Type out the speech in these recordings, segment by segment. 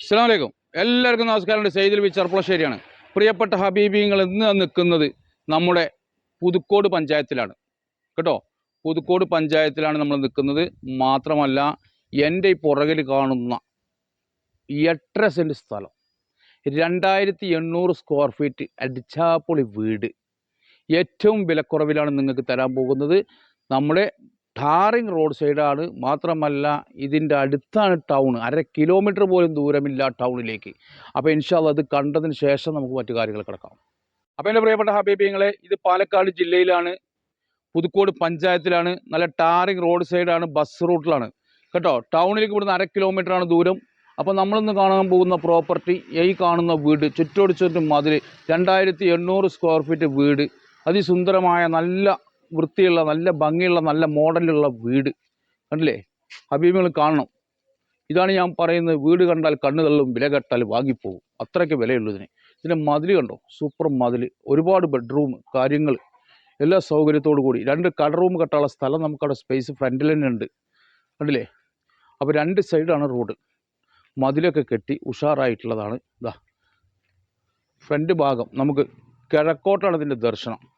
അസ്സാം വലൈക്കും എല്ലാവർക്കും നമസ്കാരം സെയ്തിൽ വി ചെർപ്പളശ്ശേരിയാണ്. പ്രിയപ്പെട്ട ഹബീബിങ്ങൾ ഇന്ന് നിൽക്കുന്നത് നമ്മുടെ പുതുക്കോട് പഞ്ചായത്തിലാണ്. കേട്ടോ? പുതുക്കോട് പഞ്ചായത്തിലാണ് നമ്മൾ നിൽക്കുന്നത്. മാത്രമല്ല എന്റെ ഈ പുറകിൽ കാണുന്ന എട്ടര സെന്റ് സ്ഥലം. രണ്ടായിരത്തി എണ്ണൂറ് സ്ക്വയർ ഫീറ്റ് അടിച്ചാപ്പൊളി വീട്. ഏറ്റവും വിലക്കുറവിലാണ് നിങ്ങൾക്ക് തരാൻ പോകുന്നത്. നമ്മുടെ ടാറിങ് റോഡ് സൈഡാണ് മാത്രമല്ല ഇതിന്റെ അടുത്താണ് ടൗൺ. അര കിലോമീറ്റർ പോലും ദൂരമില്ല ടൗണിലേക്ക്. അപ്പോൾ ഇൻഷാല്ല അത് കണ്ടതിന് ശേഷം നമുക്ക് മറ്റു കാര്യങ്ങൾ കിടക്കാം. അപ്പോൾ എന്റെ പ്രിയപ്പെട്ട ഹബീബിങ്ങളെ ഇത് പാലക്കാട് ജില്ലയിലാണ്. പുതുക്കോട് പഞ്ചായത്തിലാണ്. നല്ല ടാറിങ് റോഡ് സൈഡാണ് ബസ് റൂട്ടിലാണ്. കേട്ടോ ടൗണിലേക്ക് ഇവിടുന്ന് അര കിലോമീറ്ററാണ് ദൂരം. അപ്പോൾ നമ്മളിന്ന് കാണാൻ പോകുന്ന പ്രോപ്പർട്ടി ഈ കാണുന്ന വീട് ചുറ്റോട് ചുറ്റും മതിൽ രണ്ടായിരത്തി എണ്ണൂറ് സ്ക്വയർ ഫീറ്റ് വീട്. അതിസുന്ദരമായ നല്ല വൃത്തിയുള്ള നല്ല ഭംഗിയുള്ള നല്ല മോഡലുള്ള വീട്. കണ്ടില്ലേ? അഭിമുഖങ്ങൾ കാണണം. ഇതാണ് ഞാൻ പറയുന്നത് വീട് കണ്ടാൽ കണ്ണ് തള്ളും വില കെട്ടാൽ വാങ്ങിപ്പോകും അത്രയ്ക്ക് വിലയുള്ളൂ ഇതിന് ഇതിന്റെ മതിൽ കണ്ടോ? സൂപ്പർ മതിൽ. ഒരുപാട് ബെഡ്റൂം കാര്യങ്ങൾ എല്ലാ സൗകര്യത്തോടു കൂടി. രണ്ട് കട റൂം കെട്ടാനുള്ള സ്ഥലം നമുക്കവിടെ സ്പേസ് ഫ്രണ്ടിൽ തന്നെ ഉണ്ട്. കണ്ടില്ലേ? അപ്പോൾ രണ്ട് സൈഡാണ് റോഡ്. മതിലൊക്കെ കെട്ടി ഉഷാറായിട്ടുള്ളതാണ്. ഇതാ ഫ്രണ്ട് ഭാഗം. നമുക്ക് കിഴക്കോട്ടാണ് ഇതിന്റെ ദർശനം.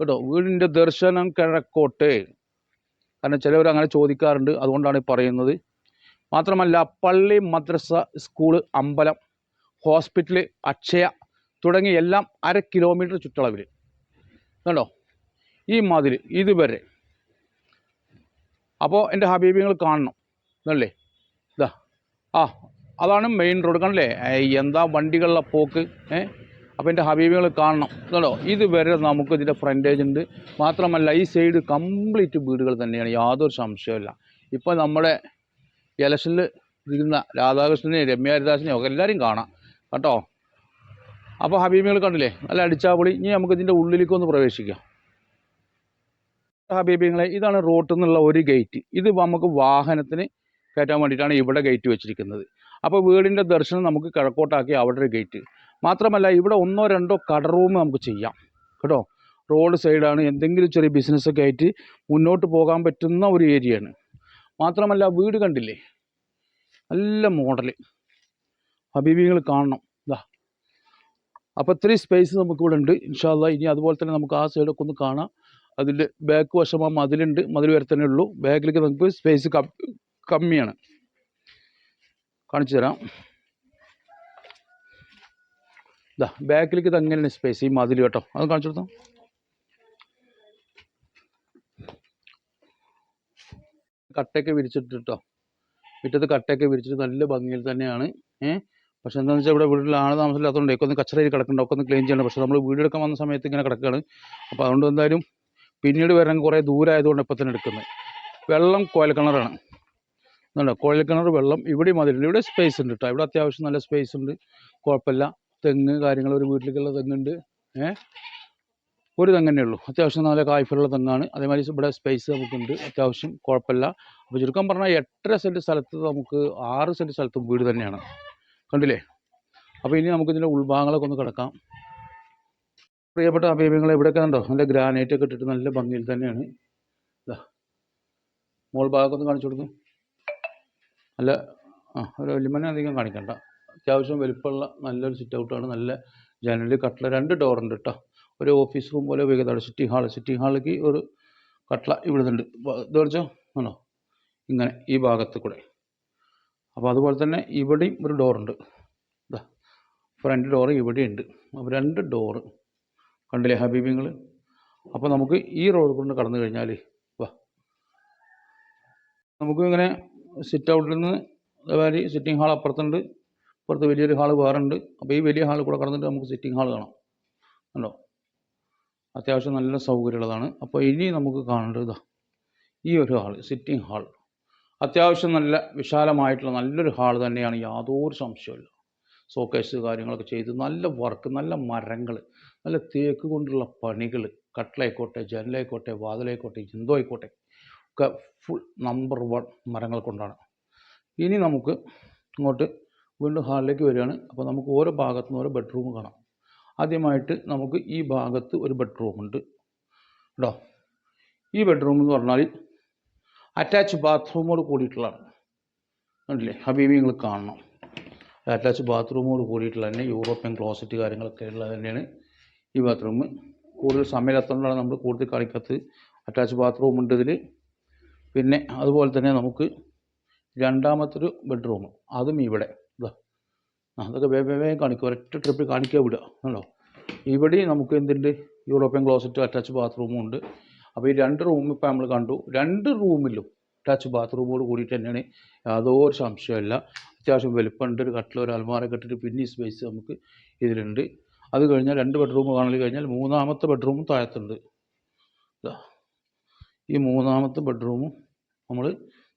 കേട്ടോ വീടിന്റെ ദർശനം കിഴക്കോട്ട്. കാരണം ചിലവർ അങ്ങനെ ചോദിക്കാറുണ്ട് അതുകൊണ്ടാണ് പറയുന്നത്. മാത്രമല്ല പള്ളി മദ്രസ സ്കൂൾ അമ്പലം ഹോസ്പിറ്റൽ അക്ഷയ തുടങ്ങി എല്ലാം അര കിലോമീറ്റർ ചുറ്റളവിൽ കണ്ടോ? ഈ മതിൽ ഇതുവരെ. അപ്പോൾ എന്റെ ഹബീബിങ്ങൾ കാണണം എന്നല്ലേ ഇതാ ആ അതാണ് മെയിൻ റോഡ് കണ്ടല്ലേ? എന്താ വണ്ടികളുടെ പോക്ക് ഏ? അപ്പോൾ എന്റെ ഹബീബികൾ കാണണം. കേട്ടോ ഇതുവരെ നമുക്ക് ഇതിന്റെ ഫ്രണ്ടേജ് ഉണ്ട്. മാത്രമല്ല ഈ സൈഡ് കംപ്ലീറ്റ് വീടുകൾ തന്നെയാണ്. യാതൊരു സംശയമില്ല ഇപ്പോൾ നമ്മുടെ ഇലക്ഷനിൽ ഇരിക്കുന്ന രാധാകൃഷ്ണനെയും രമ്യ ഹരിദാസിനെയും ഒക്കെ എല്ലാവരും കാണാം. കേട്ടോ? അപ്പോൾ ഹബീബികൾ കണ്ടില്ലേ? നല്ല അടിച്ചാപൊളി. ഇനി നമുക്ക് ഇതിന്റെ ഉള്ളിലേക്ക് ഒന്ന് പ്രവേശിക്കാം. ഹബീബിങ്ങളെ ഇതാണ് റോട്ടിൽ നിന്നുള്ള ഒരു ഗേറ്റ് ഇത് നമുക്ക് വാഹനത്തിന് കയറ്റാൻ വേണ്ടിയിട്ടാണ് ഇവിടെ ഗേറ്റ് വെച്ചിരിക്കുന്നത്. അപ്പോൾ വീടിന്റെ ദർശനം നമുക്ക് കിഴക്കോട്ടാക്കി അവിടെ ഒരു ഗേറ്റ് മാത്രമല്ല ഇവിടെ ഒന്നോ രണ്ടോ കട റൂം നമുക്ക് ചെയ്യാം. കേട്ടോ? റോഡ് സൈഡാണ് എന്തെങ്കിലും ചെറിയ ബിസിനസ്സൊക്കെ ആയിട്ട് മുന്നോട്ട് പോകാൻ പറ്റുന്ന ഒരു ഏരിയയാണ് മാത്രമല്ല വീട് കണ്ടില്ലേ? നല്ല മോഡൽ ഹബീബികൾ കാണണം. ഇതാ അപ്പോൾ ഇത്രയും സ്പേസ് നമുക്കിവിടെ ഉണ്ട്. ഇൻഷാല്ല ഇനി അതുപോലെ തന്നെ നമുക്ക് ആ സൈഡൊക്കെ ഒന്ന് കാണാം. അതിന്റെ ബാക്ക് വശം ആ മതിലുണ്ട്. മതിൽ വരെ തന്നെ ഉള്ളൂ. ബാക്കിലേക്ക് നമുക്ക് സ്പേസ് കമ്മിയാണ്. കാണിച്ചു തരാം. ഇതാ ബാക്കിലേക്ക് ഇത് അങ്ങനെയാണ് സ്പേസ് ഈ മതിൽ കേട്ടോ. അത് കാണിച്ചു കൊടുത്തോ? കട്ടയൊക്കെ വിരിച്ചിട്ട് കേട്ടോ. മുറ്റത്ത് കട്ടയൊക്കെ വിരിച്ചിട്ട് നല്ല ഭംഗിയിൽ തന്നെയാണ്. ഏഹ് പക്ഷെ എന്താണെന്ന് വെച്ചാൽ ഇവിടെ വീട്ടിൽ ആൾ താമസമില്ലാത്തതുകൊണ്ട് ഒക്കെ ഒന്ന് കച്ചറയിൽ കിടക്കുന്നുണ്ട് ഒക്കെ ഒന്ന് ക്ലീൻ ചെയ്യണം. പക്ഷെ നമ്മൾ വീടെടുക്കാൻ വന്ന സമയത്ത് ഇങ്ങനെ കിടക്കുകയാണ്. അപ്പോൾ അതുകൊണ്ട് എന്തായാലും പിന്നീട് വരാൻ കുറേ ദൂരമായതുകൊണ്ട് ഇപ്പം തന്നെ എടുക്കുന്നത്. വെള്ളം കോയൽ കിണറാണ് എന്നുണ്ടോ കോയൽ കിണർ വെള്ളം ഇവിടെ മതിലുണ്ട് ഇവിടെ സ്പേസ് ഉണ്ട് കേട്ടോ. ഇവിടെ അത്യാവശ്യം നല്ല സ്പേസ് ഉണ്ട്. കുഴപ്പമില്ല. തെങ്ങ് കാര്യങ്ങൾ ഒരു വീട്ടിലേക്കുള്ള തെങ്ങുണ്ട്. ഏഹ് ഒരു തെങ്ങ് തന്നെ ഉള്ളൂ അത്യാവശ്യം നല്ല കായ്ഫുള്ള തെങ്ങാണ്. അതേമാതിരി ഇവിടെ സ്പേസ് നമുക്കുണ്ട്. അത്യാവശ്യം കുഴപ്പമില്ല. അപ്പോൾ ചുരുക്കം പറഞ്ഞാൽ എട്ടര സെന്റ് സ്ഥലത്ത് നമുക്ക് ആറ് സെന്റ് സ്ഥലത്തും വീട് തന്നെയാണ്. കണ്ടില്ലേ? അപ്പോൾ ഇനി നമുക്ക് ഇതിന്റെ ഉൾഭാഗങ്ങളൊക്കെ ഒന്ന് കിടക്കാം. പ്രിയപ്പെട്ട അഭിമുഖങ്ങൾ ഇവിടെയൊക്കെ ഉണ്ടോ നല്ല ഗ്രാനൈറ്റ് ഒക്കെ ഇട്ടിട്ട് നല്ല ഭംഗിയിൽ തന്നെയാണ്. ഇതാ മോൾ ഭാഗമൊക്കെ ഒന്ന് കാണിച്ചു കൊടുക്കും. നല്ല ആ ഒരു വലിയമനെ അധികം കാണിക്കണ്ട. അത്യാവശ്യം വലിപ്പമുള്ള നല്ലൊരു സിറ്റ് ഔട്ടാണ് നല്ല ജനൽ കട്ട്ല രണ്ട് ഡോറുണ്ട് കേട്ടോ ഒരു ഓഫീസ് റൂം പോലെ ഉപയോഗിക്കുന്നതാണ് സിറ്റി ഹാൾ സിറ്റി ഹാളിലേക്ക് ഒരു കട്ടള ഇവിടുന്നുണ്ട്. ഇത് ആണോ? ഇങ്ങനെ ഈ ഭാഗത്ത് കൂടെ. അപ്പോൾ അതുപോലെ തന്നെ ഇവിടെയും ഒരു ഡോറുണ്ട് ഇതാ ഫ്രണ്ട് ഡോറ് ഇവിടെയുണ്ട് അപ്പോൾ രണ്ട് ഡോറ് കണ്ടില്ലേ ഹബീബിങ്ങൾ അപ്പോൾ നമുക്ക് ഈ റോഡ് കൊണ്ട് കടന്നു കഴിഞ്ഞാൽ വാ. നമുക്ക് ഇങ്ങനെ സിറ്റ് ഔട്ടിൽ നിന്ന് അതേമാതിരി സിറ്റിംഗ് ഹാൾ അപ്പുറത്തുണ്ട്. അപ്പുറത്ത് വലിയൊരു ഹാൾ വേറെ ഉണ്ട് അപ്പോൾ ഈ വലിയ ഹാളിൽ കൂടെ കടന്നിട്ട് നമുക്ക് സിറ്റിംഗ് ഹാൾ കാണാം. കണ്ടോ? അത്യാവശ്യം നല്ല സൗകര്യമുള്ളതാണ്. അപ്പോൾ ഇനി നമുക്ക് കാണേണ്ടത് ഈ ഒരു ഹാൾ സിറ്റിംഗ് ഹാൾ അത്യാവശ്യം നല്ല വിശാലമായിട്ടുള്ള നല്ലൊരു ഹാൾ തന്നെയാണ് യാതൊരു സംശയമില്ല സോക്കേസ് കാര്യങ്ങളൊക്കെ ചെയ്ത് നല്ല വർക്ക് നല്ല മരങ്ങൾ നല്ല തേക്ക് കൊണ്ടുള്ള പണികൾ കട്ടിലായിക്കോട്ടെ ജനലായിക്കോട്ടെ വാതിലായിക്കോട്ടെ എന്തോ ആയിക്കോട്ടെ ഒക്കെ ഫുൾ നമ്പർ വൺ മരങ്ങൾ കൊണ്ടാണ്. ഇനി നമുക്ക് ഇങ്ങോട്ട് വീണ്ടും ഹാളിലേക്ക് വരികയാണ്. അപ്പോൾ നമുക്ക് ഓരോ ഭാഗത്തു നിന്ന് ഓരോ ബെഡ്റൂം കാണാം. ആദ്യമായിട്ട് നമുക്ക് ഈ ഭാഗത്ത് ഒരു ബെഡ്റൂം ഉണ്ട്. കേട്ടോ ഈ ബെഡ്റൂം എന്ന് പറഞ്ഞാൽ അറ്റാച്ച് ബാത്റൂമോട് കൂടിയിട്ടുള്ളതാണ്. കണ്ടില്ലേ? ഹബീബി നിങ്ങൾ കാണണം. അറ്റാച്ച് ബാത്റൂമോട് കൂടിയിട്ടുള്ള തന്നെ യൂറോപ്യൻ ക്ലോസറ്റ് കാര്യങ്ങളൊക്കെ ഉള്ളത് തന്നെയാണ് ഈ ബാത്റൂം കൂടുതൽ സമയമില്ലാത്തതുകൊണ്ടാണ് നമ്മൾ കൂടുതൽ കാണിക്കാത്തത് അറ്റാച്ച് ബാത്റൂം ഉണ്ട് ഇതിൽ പിന്നെ അതുപോലെ തന്നെ നമുക്ക് രണ്ടാമത്തൊരു ബെഡ്റൂം അതും ഇവിടെ. അതൊക്കെ വേഗം വേഗം കാണിക്കുക ഒരൊറ്റ ട്രിപ്പിൽ കാണിക്കുക വിടുക ആണല്ലോ ഇവിടെ നമുക്ക് എന്തുണ്ട്? യൂറോപ്യൻ ക്ലോസറ്റ് അറ്റാച്ച് ബാത്റൂമും ഉണ്ട്. അപ്പോൾ ഈ രണ്ട് റൂം ഇപ്പോൾ നമ്മൾ കണ്ടു. രണ്ട് റൂമിലും അറ്റാച്ച് ബാത്റൂമോട് കൂടിയിട്ട് തന്നെയാണ് യാതൊരു സംശയമില്ല അത്യാവശ്യം വലുപ്പമുണ്ട് ഒരു കട്ടിൽ ഒരു അലമാര കെട്ടിട്ട് പിന്നെ സ്പേസ് നമുക്ക് ഇതിലുണ്ട്. അത് കഴിഞ്ഞാൽ രണ്ട് ബെഡ്റൂം കാണൽ കഴിഞ്ഞാൽ മൂന്നാമത്തെ ബെഡ്റൂമും താഴത്തുണ്ട്. ഈ മൂന്നാമത്തെ ബെഡ്റൂമും നമ്മൾ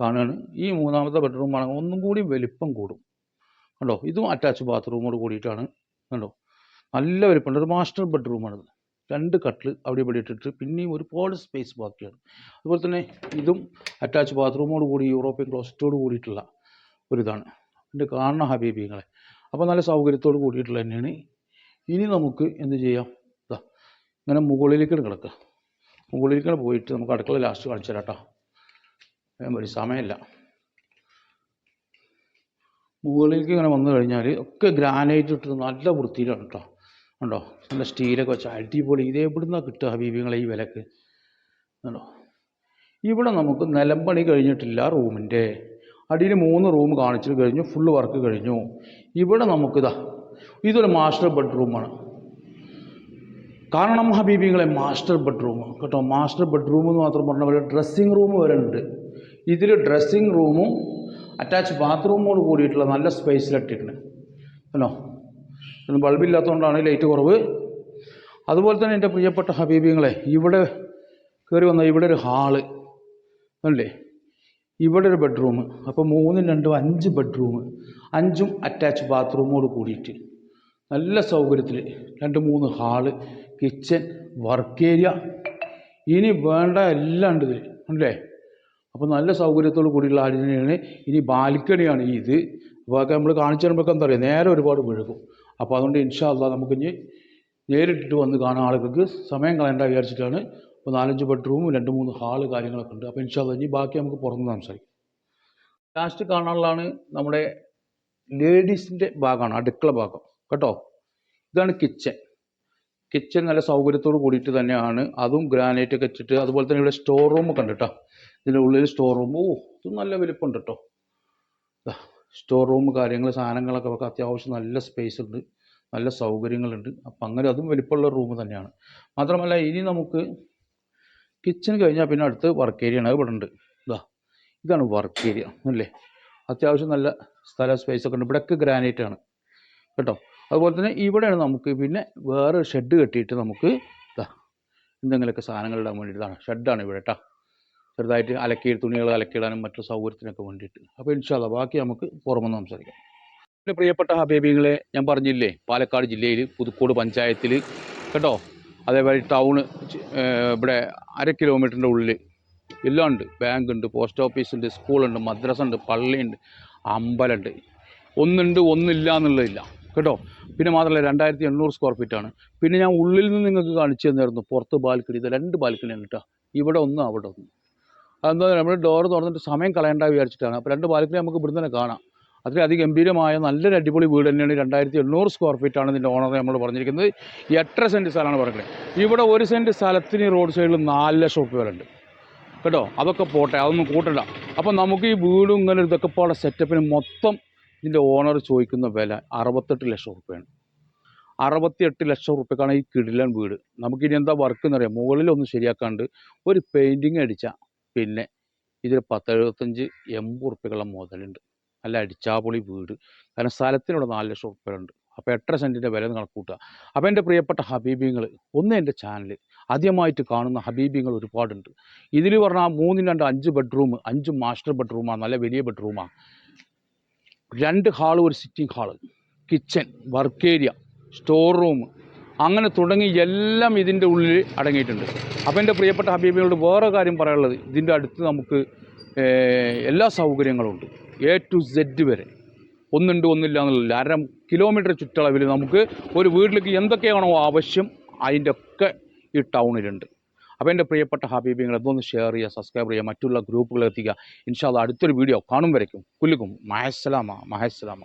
കാണുകയാണ് ഈ മൂന്നാമത്തെ ബെഡ്റൂം ആണെങ്കിൽ ഒന്നും കൂടി വലിപ്പം കൂടും. കണ്ടോ? ഇതും അറ്റാച്ച് ബാത്റൂമോട് കൂടിയിട്ടാണ്. കണ്ടോ? നല്ല വലിപ്പമുണ്ട്. ഒരു മാസ്റ്റർ ബെഡ്റൂമാണിത് രണ്ട് കട്ടിൽ അവിടെ ഇവിടെ ഇട്ടിട്ട് പിന്നെയും ഒരുപാട് സ്പേസ് ബാക്കിയാണ്. അതുപോലെ തന്നെ ഇതും അറ്റാച്ച് ബാത്റൂമോട് കൂടി യൂറോപ്യൻ ക്ലോസറ്റോട് കൂടിയിട്ടുള്ള ഒരിതാണ്. എന്റെ കാണുന്ന ഹബീബിങ്ങളെ അപ്പോൾ നല്ല സൗകര്യത്തോട് കൂടിയിട്ടുള്ള തന്നെയാണ്. ഇനി നമുക്ക് എന്ത് ചെയ്യാം? ഇതാ ഇങ്ങനെ മുകളിലേക്കാണ് കിടക്കുക മുകളിലേക്കാണ് പോയിട്ട് നമുക്ക് അടുക്കള ലാസ്റ്റ് കാണിച്ചു തരാം കേട്ടോ ഒരു സമയമില്ല. മുകളിലേക്ക് ഇങ്ങനെ വന്നു കഴിഞ്ഞാൽ ഒക്കെ ഗ്രാനൈറ്റ് ഇട്ട് നല്ല വൃത്തിയിലാണ് കേട്ടോ ഉണ്ടോ നല്ല സ്റ്റീലൊക്കെ വെച്ച് അടിപൊളി. ഇത് എവിടുന്നാ കിട്ടുക ഹബീബിങ്ങളെ ഈ വിലക്ക്? ഉണ്ടോ ഇവിടെ നമുക്ക് നിലമ്പണി കഴിഞ്ഞിട്ടില്ല റൂമിന്റെ. അടിയിൽ മൂന്ന് റൂം കാണിച്ചിട്ട് കഴിഞ്ഞു ഫുള്ള് വർക്ക് കഴിഞ്ഞു. ഇവിടെ നമുക്കിതാ ഇതൊരു മാസ്റ്റർ ബെഡ്റൂമാണ് കാരണം ഹബീബിങ്ങളെ മാസ്റ്റർ ബെഡ്റൂം കേട്ടോ മാസ്റ്റർ ബെഡ്റൂം എന്ന് മാത്രം പറഞ്ഞാൽ പോലെ ഡ്രസ്സിങ് റൂം വരെ ഉണ്ട്. ഇതിൽ ഡ്രസ്സിങ് റൂമും അറ്റാച്ച് ബാത്റൂമോട് കൂടിയിട്ടുള്ള നല്ല സ്പേസിലിട്ടിട്ടുണ്ട് അല്ലോ? ബൾബില്ലാത്തതുകൊണ്ടാണ് ലൈറ്റ് കുറവ്. അതുപോലെ തന്നെ എന്റെ പ്രിയപ്പെട്ട ഹബീബിങ്ങളെ ഇവിടെ കയറി വന്ന ഇവിടെ ഒരു ഹാൾ അല്ലേ? ഇവിടെ ഒരു ബെഡ്റൂം അപ്പോൾ മൂന്നും രണ്ടും അഞ്ച് ബെഡ്റൂം അഞ്ചും അറ്റാച്ച് ബാത്റൂമോട് കൂടിയിട്ട്. നല്ല സൗകര്യത്തിൽ രണ്ട് മൂന്ന് ഹാൾ കിച്ചൺ വർക്ക് ഏരിയ ഇനി വേണ്ട എല്ലാം ഉണ്ട് ഇതിൽ അല്ലേ? അപ്പോൾ നല്ല സൗകര്യത്തോട് കൂടിയുള്ള ആടിനെയാണ് ഇനി ബാൽക്കണിയാണ് ഇത്. അപ്പോൾ നമ്മൾ കാണിച്ചു തരുമ്പോൾ എന്താ പറയുക നേരെ ഒരുപാട് വിഴുകും അപ്പോൾ അതുകൊണ്ട് ഇൻഷാ അള്ളാ നമുക്കിനി നേരിട്ടിട്ട് വന്ന് കാണാൻ ആളുകൾക്ക് സമയം കളയണ്ട വിചാരിച്ചിട്ടാണ്. ഇപ്പോൾ നാലഞ്ച് ബെഡ്റൂമും രണ്ട് മൂന്ന് ഹാൾ കാര്യങ്ങളൊക്കെ ഉണ്ട്. അപ്പോൾ ഇൻഷാ അല്ലാ ഇനി ബാക്കി നമുക്ക് പുറത്ത് സംസാരിക്കാം. ലാസ്റ്റ് കാണാനുള്ളതാണ് നമ്മുടെ ലേഡീസിന്റെ ഭാഗമാണ് അടുക്കള ഭാഗം. കേട്ടോ? ഇതാണ് കിച്ചൺ. കിച്ചൺ നല്ല സൗകര്യത്തോട് കൂടിയിട്ട് തന്നെയാണ്. അതും ഗ്രാനൈറ്റ് ഒക്കെ വെച്ചിട്ട് അതുപോലെ തന്നെ ഇവിടെ സ്റ്റോർ റൂം ഒക്കെ ഉണ്ട് കേട്ടോ. ഇതിന്റെ ഉള്ളിൽ സ്റ്റോർ റൂം ഓ ഇത് നല്ല വലിപ്പമുണ്ട് കേട്ടോ സ്റ്റോർ റൂം കാര്യങ്ങൾ സാധനങ്ങളൊക്കെ വെക്കാൻ അത്യാവശ്യം നല്ല സ്പേസ് ഉണ്ട്. നല്ല സൗകര്യങ്ങളുണ്ട്. അപ്പം അങ്ങനെ അതും വലിപ്പമുള്ള റൂം തന്നെയാണ്. മാത്രമല്ല ഇനി നമുക്ക് കിച്ചൺ കഴിഞ്ഞാൽ പിന്നെ അടുത്ത് വർക്ക് ഏരിയ ആണ്. ഇവിടെ ഉണ്ട്. ഇതാ ഇതാണ് വർക്ക് ഏരിയ അല്ലേ? അത്യാവശ്യം നല്ല സ്ഥല സ്പേസ് ഒക്കെ ഉണ്ട്. ഇവിടെയൊക്കെ ഗ്രാനൈറ്റ് ആണ്. കേട്ടോ? അതുപോലെ തന്നെ ഇവിടെയാണ് നമുക്ക് പിന്നെ വേറെ ഷെഡ് കെട്ടിയിട്ട് നമുക്ക് ഇതാ എന്തെങ്കിലുമൊക്കെ സാധനങ്ങൾ ഇടാൻ വേണ്ടിയിട്ടാണ് ഷെഡാണ് ഇവിടെ കേട്ടോ ചെറുതായിട്ട് അലക്കി തുണികൾ അലക്കിയിടാനും മറ്റു സൗകര്യത്തിനൊക്കെ വേണ്ടിയിട്ട്. അപ്പോൾ ഇൻഷാല്ല ബാക്കി നമുക്ക് പുറമെന്ന് സംസാരിക്കാം. എന്റെ പ്രിയപ്പെട്ട ഹബേബിങ്ങളെ ഞാൻ പറഞ്ഞില്ലേ പാലക്കാട് ജില്ലയിൽ പുതുക്കോട് പഞ്ചായത്തിൽ കേട്ടോ? അതേപോലെ ടൗണ് ഇവിടെ അര കിലോമീറ്ററിന്റെ ഉള്ളിൽ എല്ലാം ഉണ്ട് ബാങ്ക് ഉണ്ട് പോസ്റ്റ് ഓഫീസ് ഉണ്ട് സ്കൂളുണ്ട് മദ്രസ ഉണ്ട് പള്ളിയുണ്ട് അമ്പലമുണ്ട് ഒന്നുണ്ട് ഒന്നില്ല എന്നുള്ളതില്ല കേട്ടോ? പിന്നെ മാത്രമല്ല രണ്ടായിരത്തി എണ്ണൂറ് സ്ക്വയർ ഫീറ്റാണ് പിന്നെ ഞാൻ ഉള്ളിൽ നിന്ന് നിങ്ങൾക്ക് കാണിച്ചു തന്നായിരുന്നു പുറത്ത് ബാൽക്കണി ഇത് രണ്ട് ബാൽക്കണിയാണ് കേട്ടോ. ഇവിടെ ഒന്നും അവിടെ ഒന്ന്. അതെന്താ നമ്മൾ ഡോർ തുറന്നിട്ട് സമയം കളയണ്ട വിചാരിച്ചിട്ടാണ്. അപ്പോൾ രണ്ട് ബാൽക്കണി നമുക്ക് ഇവിടുന്ന് തന്നെ കാണാം. അത്രയും അതിഗംഭീരമായ നല്ലൊരു അടിപൊളി വീട് തന്നെയാണ് രണ്ടായിരത്തി എണ്ണൂറ് സ്ക്വയർ ആണ് ഇതിന്റെ ഓണർ നമ്മൾ പറഞ്ഞിരിക്കുന്നത്. എട്ടര സെന്റ് സ്ഥലമാണ് പറഞ്ഞത് ഇവിടെ ഒരു സെന്റ് സ്ഥലത്തിന് റോഡ് സൈഡിൽ നാല് ലക്ഷം റുപ്യ ഉണ്ട് കേട്ടോ? അതൊക്കെ പോട്ടെ അതൊന്നും കൂട്ടണ്ട. അപ്പം നമുക്ക് ഈ വീടും ഇങ്ങനെ ഇതൊക്കെ പാടെ സെറ്റപ്പിന് മൊത്തം ഇതിന്റെ ഓണർ ചോദിക്കുന്ന വില അറുപത്തെട്ട് ലക്ഷം റുപ്യയാണ് അറുപത്തിയെട്ട് ലക്ഷം റുപ്യക്കാണ് ഈ കിടിലൻ വീട്. നമുക്കിനി എന്താ വർക്ക് എന്നറിയാം മുകളിലൊന്നും ശരിയാക്കാണ്ട് ഒരു പെയിന്റിങ് അടിച്ചാൽ പിന്നെ ഇതിൽ പത്തെഴുപത്തഞ്ച് എൺപത് റുപ്യക്കുള്ള മുതലുണ്ട്. നല്ല അടിച്ചാപൊളി വീട്. കാരണം സ്ഥലത്തിനോട് നാല് ലക്ഷം റുപ്യ ഉണ്ട് അപ്പോൾ എട്ടര സെന്റിന്റെ വില നിങ്ങൾ കൂട്ടുക അപ്പോൾ എന്റെ പ്രിയപ്പെട്ട ഹബീബിങ്ങൾ ഒന്ന് എന്റെ ചാനൽ ആദ്യമായിട്ട് കാണുന്ന ഹബീബിങ്ങൾ ഒരുപാടുണ്ട്. ഇതിൽ പറഞ്ഞാൽ മൂന്നിന് രണ്ട് അഞ്ച് ബെഡ്റൂം അഞ്ച് മാസ്റ്റർ ബെഡ്റൂമാണ് നല്ല വലിയ ബെഡ്റൂമാണ് രണ്ട് ഹാൾ ഒരു sitting hall. Kitchen work area store room അങ്ങനെ തുടങ്ങി എല്ലാം ഇതിന്റെ ഉള്ളിൽ അടങ്ങിയിട്ടുണ്ട്. അപ്പോൾ എന്റെ പ്രിയപ്പെട്ട ഹബീബിനോട് വേറെ കാര്യം പറയാനുള്ളത്. ഇതിന്റെ അടുത്ത് നമുക്ക് എല്ലാ സൗകര്യങ്ങളും ഉണ്ട് എ ടു സെഡ് വരെ. ഒന്നുണ്ട് ഒന്നില്ല എന്നുള്ള അര കിലോമീറ്റർ ചുറ്റളവിൽ നമുക്ക് ഒരു വീട്ടിലേക്ക് എന്തൊക്കെയാണോ ആവശ്യം അതിന്റെ ഒക്കെ ഈ ടൗണിലുണ്ട്. അപ്പോൾ എന്റെ പ്രിയപ്പെട്ട ഹബീബിങ്ങൾ എന്തൊന്ന് ഷെയർ ചെയ്യുക സബ്സ്ക്രൈബ് ചെയ്യുക മറ്റുള്ള ഗ്രൂപ്പുകളെത്തിക്കുക ഇൻഷാല്ല അടുത്തൊരു വീഡിയോ കാണും വരയ്ക്കും. കുല്ലുക്കും. മഹസ്സലാമ മഹസ്സലാമ